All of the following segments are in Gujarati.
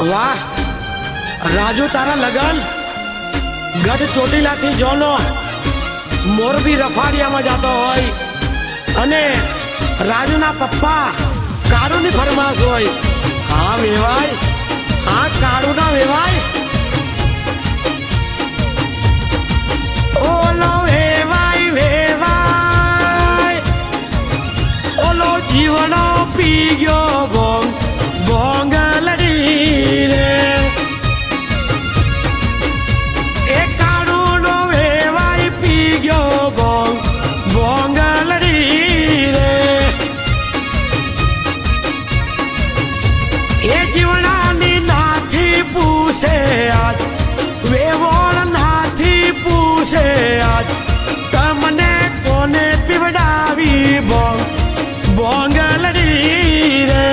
વાહ, રાજુ તારા લગન? ગઢ ચોટીલાથી જોનો મોરબી રફાડિયામાં જતો હોય. અને રાજુના પપ્પા કાળુની ફરમાશ હોય. હા વેવાય હા કાળુના વેવાય? પૂછે આજ વેવોળ પૂછે આજ, તમને કોને પીવડાવી બોંગ બોંગ રે?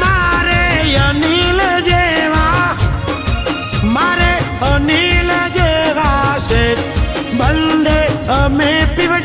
મારે અનિલ જેવા, મારે અનિલ જેવા છે બંદે અમે પીવડાવી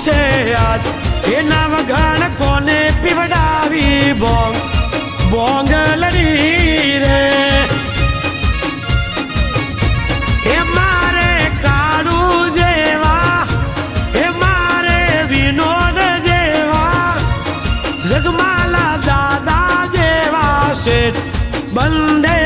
પૂછે આજ એના વઘાણ કોને પીવડાવી બોંગ? બોંગ લડી રે. એ જેવા, એ વિનોદ જેવા, જગમાલા દાદા જેવા શેઠ બંદે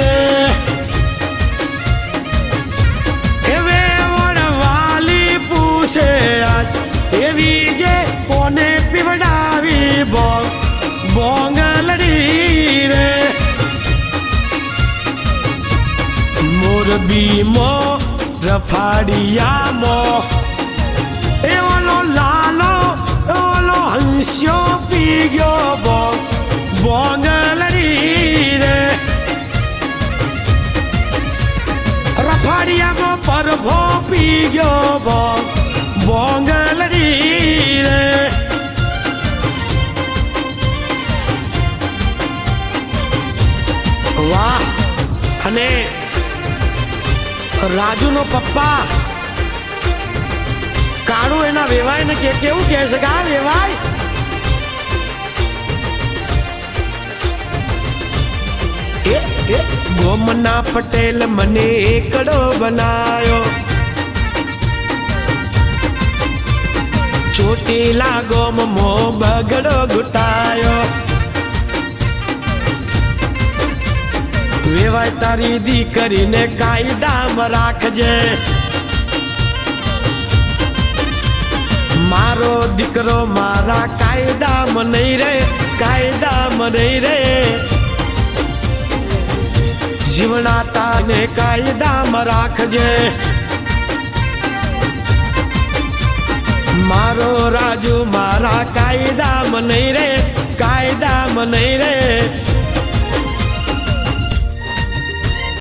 રે એવે જે કોને પીવડાવી બોંગ બોંગ રે મોરબી મો રફાડિયા મો ગયો બોંગ બોંગ રે વાહ અને રાજુનો પપ્પા કાળુ એના વેવાય ને કે કેવું કહે છે કે આ વેવાય ગોમના પટેલ મને એકડો બનાયો ચોટીલા ગોમ મો બગડો ગુટાયો વેવાય તારી દીકરીને કાયદામાં રાખજે. મારો દીકરો મારા કાયદામાં નહીં રે, કાયદામાં નહીં રે. જીવના તાને કાયદામાં રાખજે. મારો રાજુ મારા કાયદા મનઈ રે કાયદા મનઈ રે.